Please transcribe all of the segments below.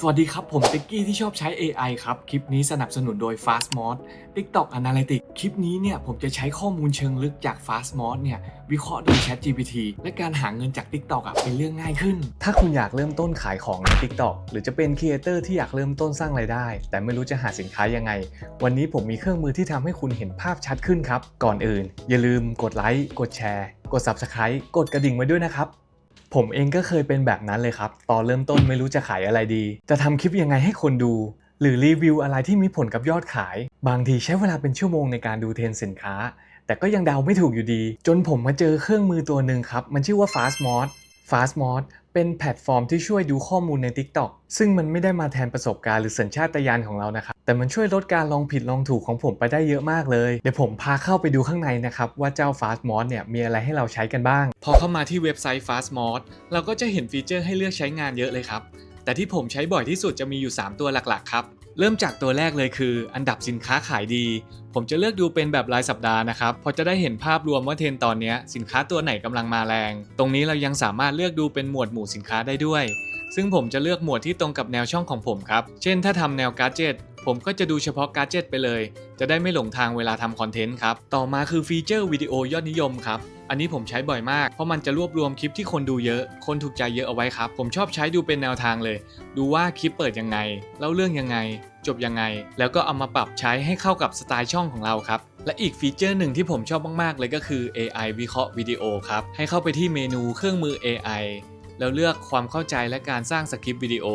สวัสดีครับ ผมติ๊กกี้ที่ชอบใช้ AI ครับ คลิปนี้สนับสนุนโดย Fastmod TikTok Analytics คลิปนี้เนี่ยผมจะใช้ข้อมูลเชิงลึกจาก Fastmod เนี่ยวิเคราะห์โดย ChatGPT และการหาเงินจาก TikTok อะเป็นเรื่องง่ายขึ้น ถ้าคุณอยากเริ่มต้นขายของใน TikTok หรือจะเป็นครีเอเตอร์ที่อยากเริ่มต้นสร้างรายได้ แต่ไม่รู้จะหาสินค้ายังไง วันนี้ผมมีเครื่องมือที่ทำให้คุณเห็นภาพชัดขึ้นครับ ก่อนอื่น อย่าลืมกดไลค์กดแชร์ กด Subscribe กดกระดิ่งไว้ด้วยนะครับ ผมเองก็เคยเป็นแบบนั้นเลยครับ ตอนเริ่มต้นไม่รู้จะขายอะไรดี จะทำคลิปยังไงให้คนดู หรือรีวิวอะไรที่มีผลกับยอดขาย บางทีใช้เวลาเป็นชั่วโมงในการดูเทรนสินค้า แต่ก็ยังเดาไม่ถูกอยู่ดี จนผมมาเจอเครื่องมือตัวหนึ่งครับ มันชื่อว่า Fastmod Fastmod เป็นแพลตฟอร์มที่ช่วยดูข้อมูลใน TikTok ซึ่งมันไม่ได้มาแทนประสบการณ์หรือสัญชาตญาณของเรานะครับ แต่มันช่วยลดการลองผิดลองถูกของผมไปได้เยอะมากเลย เดี๋ยวผมพาเข้าไปดูข้างในนะครับ ว่าเจ้า Fastmod เนี่ยมีอะไรให้เราใช้กันบ้าง พอเข้ามาที่เว็บไซต์ Fastmod เราก็จะเห็นฟีเจอร์ให้เลือกใช้งานเยอะเลยครับ แต่ที่ผมใช้บ่อยที่สุดจะมีอยู่ 3 ตัวหลักๆครับ เริ่มจากตัวแรกเลยคือ อันดับสินค้าขายดี ผมจะเลือกดูเป็นแบบรายสัปดาห์นะครับพอจะได้เห็นภาพรวมว่าเทรนตอนนี้สินค้าตัวไหนกำลังมาแรง ตรงนี้เรายังสามารถเลือกดูเป็นหมวดหมู่สินค้าได้ด้วย ซึ่งผมจะเลือกหมวดที่ตรงกับแนวช่องของผมครับ เช่น ถ้าทำแนวการ์เจ็ต ผมก็จะดูเฉพาะการ์เจ็ตไปเลย จะได้ไม่หลงทางเวลาทำคอนเทนต์ครับ ต่อมาคือฟีเจอร์วิดีโอยอดนิยมครับ อันนี้ผมใช้บ่อยมาก เพราะมันจะรวบรวมคลิปที่คนดูเยอะ คนถูกใจเยอะเอาไว้ครับ ผมชอบใช้ดูเป็นแนวทางเลย ดูว่าคลิปเปิดยังไงเล่าเรื่องยังไง จบยังไง แล้วก็เอามาปรับใช้ให้เข้ากับสไตล์ช่องของเราครับ และอีกฟีเจอร์หนึ่งที่ผมชอบมากๆเลยก็คือ AI วิเคราะห์วิดีโอครับ ให้เข้าไปที่เมนูเครื่องมือ AI แล้วเลือกความเข้าใจและการสร้างสคริปต์วิดีโอ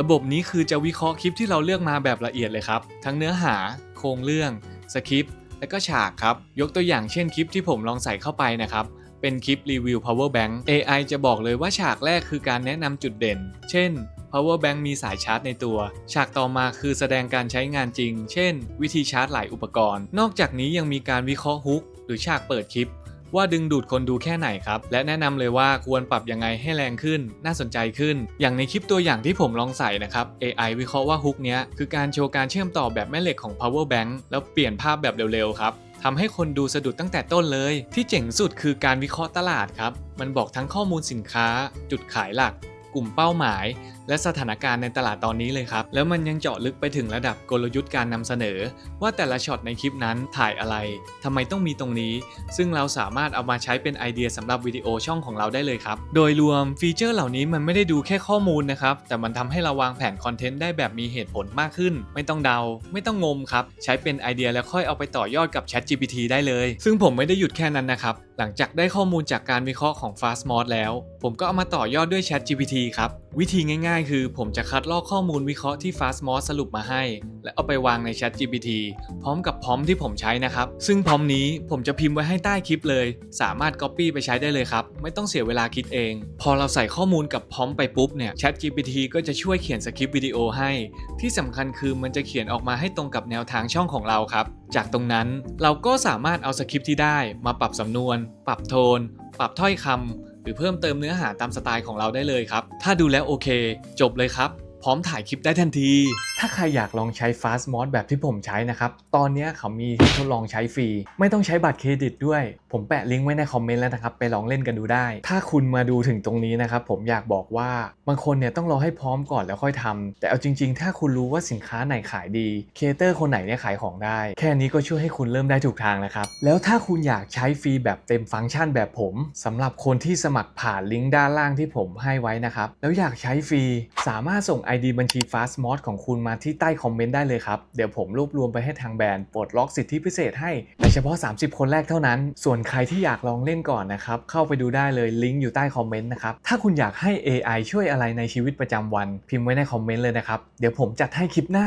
ระบบนี้คือจะวิเคราะห์คลิปที่เราเลือกมาแบบละเอียดเลยครับ ทั้งเนื้อหา โครงเรื่อง สคริปต์ และก็ฉากครับ ยกตัวอย่างเช่นคลิปที่ผมลองใส่เข้าไปนะครับ เป็นคลิปรีวิว power bank AI จะบอกเลยว่าฉากแรกคือการแนะนำจุดเด่น เช่น power bank มีสายชาร์จในตัว ฉากต่อมาคือแสดงการใช้งานจริง เช่น วิธีชาร์จหลายอุปกรณ์ นอกจากนี้ยังมีการวิเคราะห์ฮุกหรือฉากเปิดคลิป ว่าดึงดูดคนดูแค่ไหนครับ และแนะนำเลยว่าควรปรับยังไงให้แรงขึ้น น่าสนใจขึ้น อย่างในคลิปตัวอย่างที่ผมลองใส่นะครับ AI วิเคราะห์ว่าฮุกเนี้ยคือการโชว์การเชื่อมต่อแบบแม่เหล็กของ power bank แล้วเปลี่ยนภาพแบบเร็วๆครับทำให้คนดูสะดุดตั้งแต่ต้นเลย ที่เจ๋งสุดคือการวิเคราะห์ตลาดครับ มันบอกทั้งข้อมูลสินค้า จุดขายหลัก ลุ่มเป้าหมาย และสถานการณ์ในตลาดตอนนี้เลยครับ แล้วมันยังเจาะลึกไปถึงระดับกลยุทธ์การนำเสนอ ว่าแต่ละช็อตในคลิปนั้นถ่ายอะไรทำไมต้องมีตรงนี้ ซึ่งเราสามารถเอามาใช้เป็นไอเดียสำหรับวิดีโอช่องของเราได้เลยครับ โดยรวมฟีเจอร์เหล่านี้มันไม่ได้ดูแค่ข้อมูลนะครับ แต่มันทำให้เราวางแผนคอนเทนต์ได้แบบมีเหตุผลมากขึ้น ไม่ต้องเดา ไม่ต้องงมครับ ใช้เป็นไอเดียแล้วค่อยเอาไปต่อยอดกับ Chat GPT ได้เลย ซึ่งผมไม่ได้หยุดแค่นั้นนะครับ หลังจากได้ข้อมูลจากการวิเคราะห์ของ Fastmod แล้ว ผมก็เอามาต่อยอดด้วย Chat GPT ครับ วิธีง่ายๆ คือผมจะคัดลอกข้อมูลวิเคราะห์ที่ Fastmod สรุปมาให้ และเอาไปวางใน Chat GPT พร้อมกับพร้อมที่ผมใช้นะครับ ซึ่งพร้อมนี้ผมจะพิมพ์ไว้ให้ใต้คลิปเลย สามารถ Copy ไปใช้ได้เลยครับ ไม่ต้องเสียเวลาคิดเอง พอเราใส่ข้อมูลกับพร้อมไปปุ๊บเนี่ย Chat GPT ก็จะช่วยเขียนสคริปต์วิดีโอให้ ที่สำคัญคือมันจะเขียนออกมาให้ตรงกับแนวทางช่องของเราครับ จากตรงนั้นเราก็สามารถเอาสคริปต์ที่ได้มาปรับสำนวนปรับโทน ปรับถ้อยคำหรือเพิ่มเติมเนื้อหาตามสไตล์ของเราได้เลยครับ ถ้าดูแล้วโอเค จบเลยครับ พร้อมถ่ายคลิปได้ทันที ถ้าใครอยากลองใช้ Fast Mod แบบที่ผมใช้นะครับ ตอนนี้เขามีให้ทดลองใช้ฟรี ไม่ต้องใช้บัตรเครดิตด้วย ผมแปะลิงก์ไว้ในคอมเมนต์แล้วนะครับ ไปลองเล่นกันดูได้ ถ้าคุณมาดูถึงตรงนี้นะครับ ผมอยากบอกว่าบางคนเนี่ยต้องรอให้พร้อมก่อนแล้วค่อยทำแต่เอาจริง ๆ ถ้าคุณรู้ว่าสินค้าไหนขายดีครีเอเตอร์คนไหนเนี่ยขายของได้ แค่นี้ก็ช่วยให้คุณเริ่มได้ถูกทางนะครับ แล้วถ้าคุณอยากใช้ฟรีแบบเต็มฟังก์ชันแบบผมสำหรับคนที่สมัครผ่านลิงก์ด้านล่างที่ผมให้ไว้นะครับแล้วอยากใช้ฟรีสามารถส่ง ID บัญชี Fastmod ของคุณมาที่ใต้คอมเมนต์ได้เลยครับ เดี๋ยวผมรวบรวมไปให้ทางแบรนด์ปลดล็อกสิทธิพิเศษให้แต่เฉพาะ 30 คนแรกเท่านั้น ส่วนใครที่อยากลองเล่นก่อนนะครับ เข้าไปดูได้เลยลิงก์อยู่ใต้คอมเมนต์นะครับ ถ้าคุณอยากให้ AI ช่วยอะไรในชีวิตประจำวัน พิมพ์ไว้ในคอมเมนต์เลยนะครับ เดี๋ยวผมจัดให้คลิปหน้า